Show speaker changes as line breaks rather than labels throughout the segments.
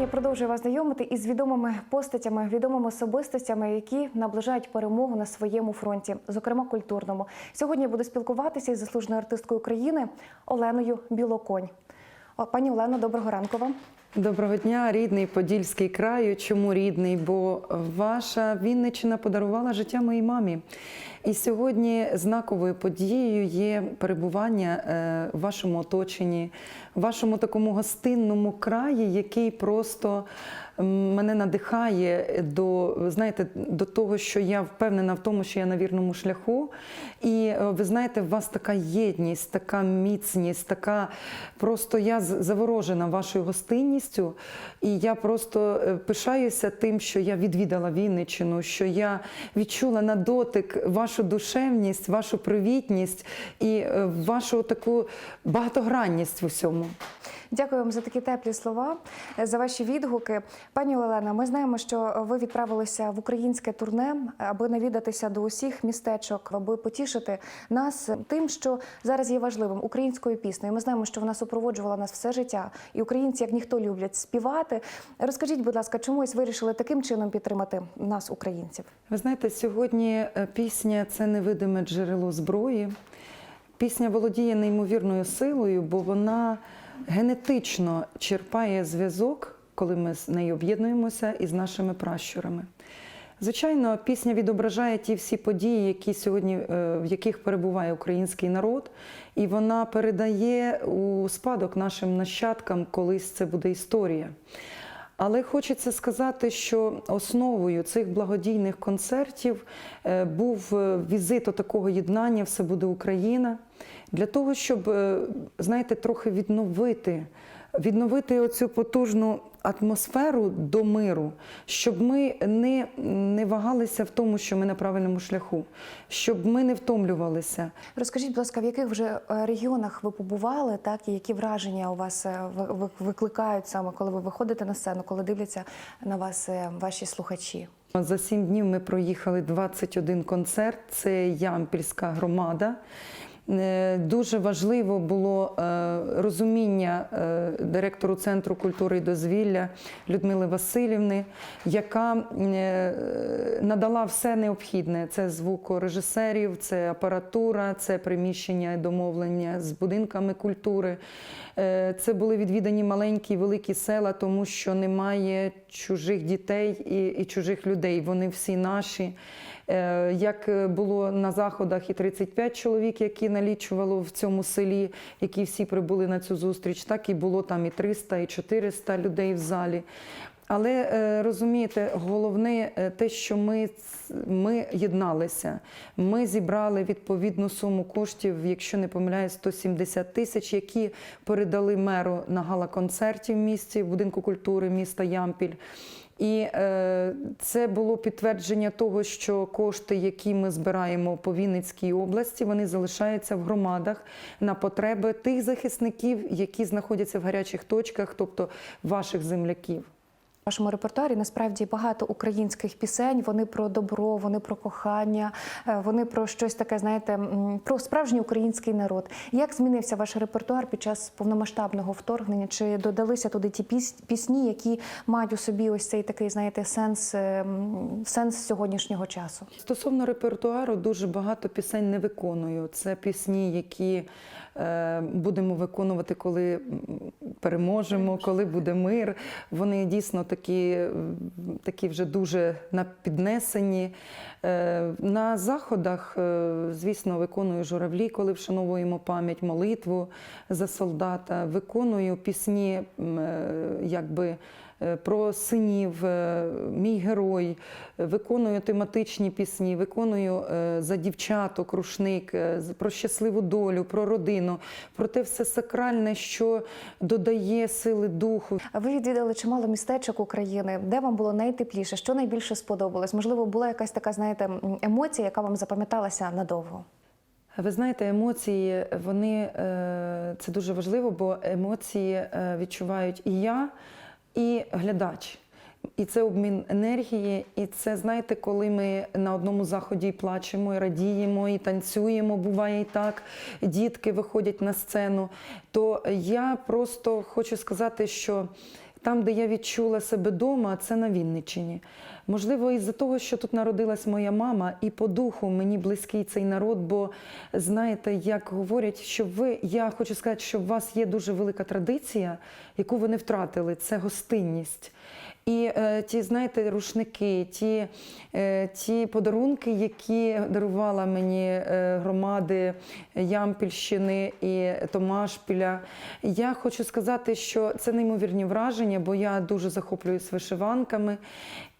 сьогодні продовжую вас знайомити із відомими постатями, відомими особистостями, які наближають перемогу на своєму фронті, зокрема культурному. Сьогодні буду спілкуватися із заслуженою артисткою України Оленою Білоконь. Пані Олено, доброго ранку вам.
Доброго дня, рідний Подільський краю. Чому рідний? Бо ваша Вінниччина подарувала життя моїй мамі. І сьогодні знаковою подією є перебування е, в вашому оточенні, в вашому такому гостинному краї, який просто мене надихає до, знаєте, до того, що я впевнена в тому, що я на вірному шляху. І е, ви знаєте, в вас така єдність, така міцність, така просто я заворожена вашою гостинністю. І я просто е, пишаюся тим, що я відвідала Вінниччину, що я відчула на дотик вашу душевність, вашу привітність і е, вашу таку багатогранність в усьому.
Дякую вам за такі теплі слова, е, за ваші відгуки. Пані Олена, ми знаємо, що ви відправилися в українське турне, аби навідатися до усіх містечок, аби потішити нас тим, що зараз є важливим українською піснею. Ми знаємо, що вона супроводжувала нас все життя, і українці, як ніхто, люблять співати. Розкажіть, будь ласка, чомусь вирішили таким чином підтримати нас, українців?
Ви знаєте, сьогодні е, пісня це невидиме джерело зброї. Пісня володіє неймовірною силою, бо вона генетично черпає зв'язок, коли ми з нею об'єднуємося із нашими пращурами. Звичайно, пісня відображає ті всі події, які сьогодні, е, в яких перебуває український народ, і вона передає у спадок нашим нащадкам, колись це буде історія. Але хочеться сказати, що основою цих благодійних концертів е, був е, візит такого єднання Все буде Україна для того, щоб, е, знаєте, трохи відновити, відновити оцю потужну атмосферу до миру, щоб ми не, не вагалися в тому, що ми на правильному шляху, щоб ми не втомлювалися.
Розкажіть, будь ласка, в яких вже е, регіонах ви побували, так і які враження у вас е, ви- ви- викликають саме, коли ви виходите на сцену, коли дивляться на вас е, ваші слухачі?
За сім днів ми проїхали 21 концерт. Це Ямпільська громада. Е, Дуже важливо було е, розуміння е, директору Центру культури і дозвілля Людмили Васильівни, яка надала все необхідне: це звукорежисерів, це апаратура, це приміщення і домовлення з будинками культури. Це були відвідані маленькі і великі села, тому що немає чужих дітей і, і чужих людей. Вони всі наші. Е, Як е, було на заходах і 35 чоловік, які налічувало в цьому селі, які всі прибули на цю зустріч, так і було там і 300, і 400 людей в залі. Але е, розумієте, головне те, що ми, ми єдналися. Ми зібрали відповідну суму коштів, якщо не помиляюсь, 170 тисяч, які передали меру на гала-концерті в місті, в будинку культури міста Ямпіль. І е, це було підтвердження того, що кошти, які ми збираємо по Вінницькій області, вони залишаються в громадах на потреби тих захисників, які знаходяться в гарячих точках, тобто ваших земляків.
В вашому репертуарі насправді багато українських пісень. Вони про добро, вони про кохання, е, вони про щось таке, знаєте, про справжній український народ. Як змінився ваш репертуар під час повномасштабного вторгнення? Чи додалися туди ті пісні, які мають у собі ось цей такий, знаєте, сенс, е, сенс сьогоднішнього часу?
Стосовно репертуару, дуже багато пісень не виконую. Це пісні, які е, будемо виконувати, коли переможемо, коли буде мир. Вони дійсно такі, такі вже дуже напіднесені. Е, на заходах, е, звісно, виконую журавлі, коли вшановуємо пам'ять, молитву за солдата. Виконую пісні, е, якби. Е, Про синів, е, мій герой, е, виконую тематичні пісні, виконую за дівчаток, рушник, про щасливу долю, про родину, про те все сакральне, що додає сили духу.
А Ви відвідали чимало містечок України. Де вам було найтепліше? Що найбільше сподобалось? Можливо, була якась така, знаєте, емоція, яка вам запам'яталася надовго?
Ви знаєте, емоції вони це дуже важливо, бо емоції відчувають і я, і глядач. І це обмін енергії, і це знаєте, коли ми на одному заході і плачемо, і радіємо, і танцюємо, буває і так. Дітки виходять на сцену. То я просто хочу сказати, що там, де я відчула себе вдома, це на Вінниччині. Можливо, із-за того, що тут народилась моя мама, і по духу мені близький цей народ, бо знаєте, як говорять, що ви, я хочу сказати, що у вас є дуже велика традиція, яку ви не втратили, це гостинність. І е, ті, знаєте, рушники, ті, е, ті подарунки, які дарувала мені е, громади Ямпільщини і Томашпіля. Я хочу сказати, що це неймовірні враження, бо я дуже захоплююсь вишиванками.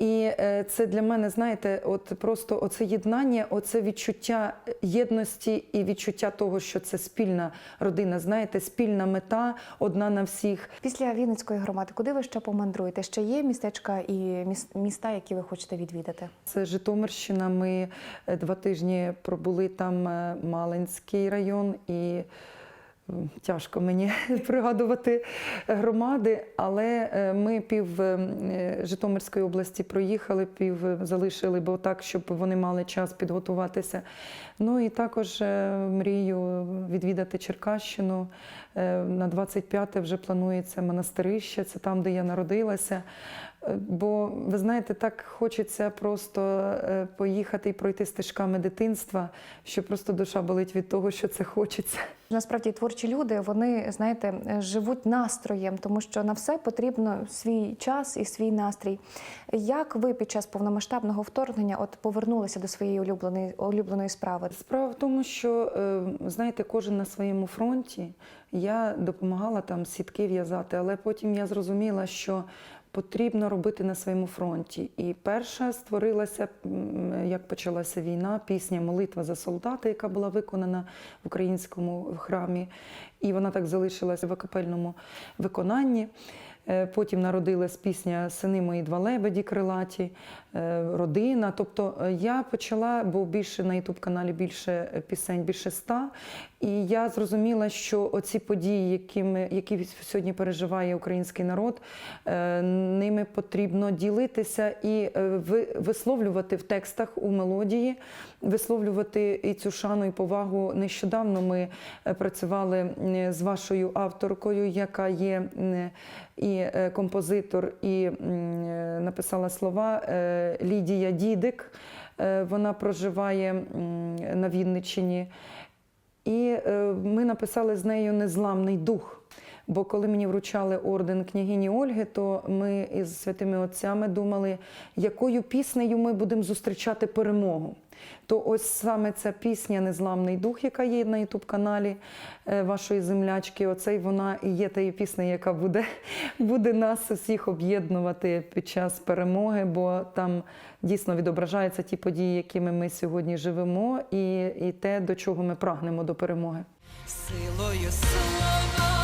І е, це для мене, знаєте, от просто оце єднання, оце відчуття єдності і відчуття того, що це спільна родина, знаєте, спільна мета, одна на всіх.
Після Вінницької громади, куди ви ще помандруєте? Ще є містечка і міс- міста, які ви хочете відвідати?
Це Житомирщина. Ми е, два тижні пробули там е, Малинський район і. Тяжко мені пригадувати громади, але е, ми пів е, Житомирської області проїхали, пів е, залишили, бо так, щоб вони мали час підготуватися. Ну і також е, мрію відвідати Черкащину. Е, На 25-те вже планується монастирище, це там, де я народилася. Е, Бо ви знаєте, так хочеться просто е, поїхати і пройти стежками дитинства, що просто душа болить від того, що це хочеться.
Насправді творчі люди вони знаєте е, живуть настроєм, тому що на все потрібно свій час і свій настрій. Як ви під час повномасштабного вторгнення от повернулися до своєї улюбленої улюбленої справи?
Справа в тому, що знаєте, кожен на своєму фронті. Я допомагала там сітки в'язати, але потім я зрозуміла, що потрібно робити на своєму фронті. І перша створилася, як почалася війна, пісня Молитва за солдата, яка була виконана в українському храмі. І вона так залишилася в акапельному виконанні. Е, Потім народилась пісня Сини мої два лебеді крилаті, е, родина. Тобто е, я почала, бо більше на Ютуб каналі більше пісень, більше ста. І я зрозуміла, що оці події, які, ми, які сьогодні переживає український народ, е, ними потрібно ділитися і е, висловлювати в текстах у мелодії, висловлювати і цю шану і повагу. Нещодавно ми е, працювали з вашою авторкою, яка є і композитор, і написала слова Лідія Дідик. Вона проживає на Вінниччині. І е, ми написали з нею незламний дух. Бо коли мені вручали орден княгині Ольги, то ми із святими отцями думали, якою піснею ми будемо зустрічати перемогу. То ось саме ця пісня Незламний дух, яка є на Ютуб-каналі е, вашої землячки, оцей вона і є тією піснею, яка буде, буде нас усіх об'єднувати під час перемоги, бо там дійсно відображаються ті події, якими ми сьогодні живемо, і, і те, до чого ми прагнемо до перемоги.
Силою слова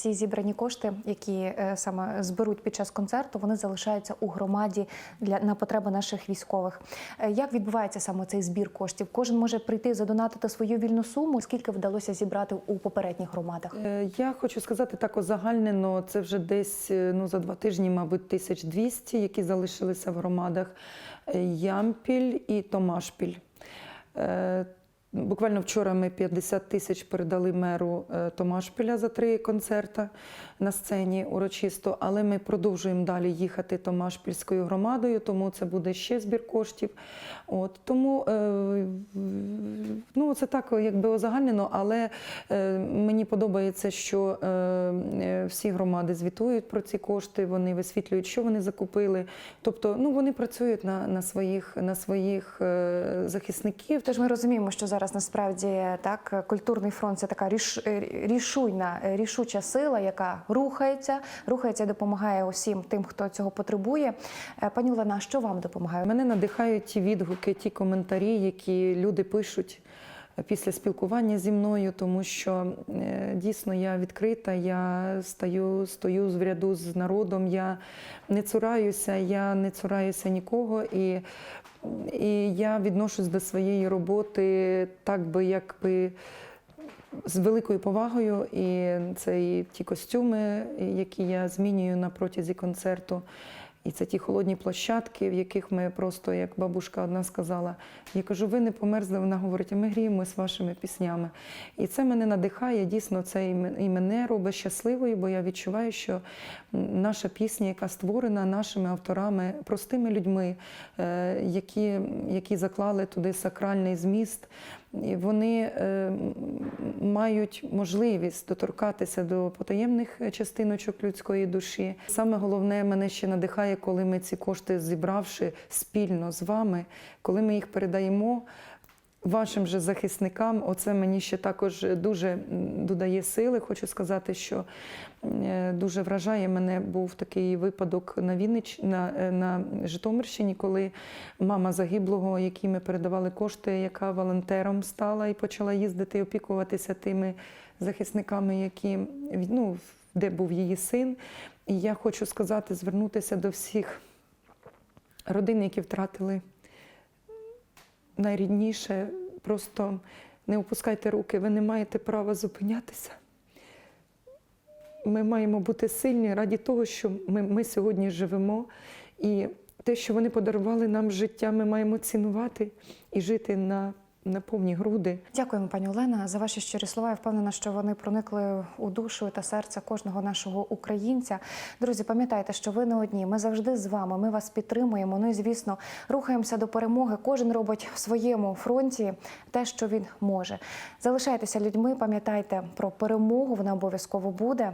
Всі зібрані кошти, які е, саме зберуть під час концерту, вони залишаються у громаді для на потреби наших військових. Е, Як відбувається саме цей збір коштів? Кожен може прийти задонатити свою вільну суму. Скільки вдалося зібрати у попередніх громадах?
Е, Я хочу сказати так озагальнено, це вже десь ну, за два тижні, мабуть, 1200, які залишилися в громадах Ямпіль і Томашпіль. Буквально вчора ми 50 тисяч передали меру е, Томашпіля за три концерта на сцені урочисто, але ми продовжуємо далі їхати Томашпільською громадою, тому це буде ще збір коштів. От, тому е, ну, це так якби озагальнено, але е, мені подобається, що всі громади звітують про ці кошти, вони висвітлюють, що вони закупили. Тобто ну, вони працюють на, на своїх, на своїх захисників.
Тож ми розуміємо, що зараз насправді так культурний фронт це така ріш, е, рішуйна, е, рішуча сила, яка рухається, рухається і допомагає усім тим, хто цього потребує. Е, Пані Олена, що вам допомагає?
Мене надихають ті відгуки, ті коментарі, які люди пишуть. Після спілкування зі мною, тому що е, дійсно я відкрита, я стою, стою в ряду з народом, я не цураюся, я не цураюся нікого. І, і я відношусь до своєї роботи так би, якби з великою повагою. І це і ті костюми, які я змінюю на протязі концерту. І це ті холодні площадки, в яких ми просто, як бабушка одна сказала, я кажу, ви не померзли. Вона говорить, ми гріємось вашими піснями. І це мене надихає. Дійсно, це і мене робить щасливою, бо я відчуваю, що наша пісня, яка створена нашими авторами, простими людьми, е, які, які заклали туди сакральний зміст, вони е, мають можливість доторкатися до потаємних частиночок людської душі. Саме головне мене ще надихає, коли ми ці кошти зібравши спільно з вами, коли ми їх передаємо. Вашим же захисникам, оце мені ще також дуже додає сили. Хочу сказати, що е, дуже вражає мене був такий випадок на Віннич, на, е, на Житомирщині, коли мама загиблого, якій ми передавали кошти, яка волонтером стала і почала їздити і опікуватися тими захисниками, які ну, де був її син. І я хочу сказати, звернутися до всіх родин, які втратили найрідніше. Просто не опускайте руки, ви не маєте права зупинятися. Ми маємо бути сильні раді того, що ми, ми сьогодні живемо. І те, що вони подарували нам життя, ми маємо цінувати і жити на, на повні груди.
Дякуємо, пані Олена, за ваші щирі слова. Я впевнена, що вони проникли у душу та серце кожного нашого українця. Друзі, пам'ятайте, що ви не одні. Ми завжди з вами. Ми вас підтримуємо. Ну і звісно, рухаємося до перемоги. Кожен робить в своєму фронті те, що він може. Залишайтеся людьми, пам'ятайте про перемогу. Вона обов'язково буде.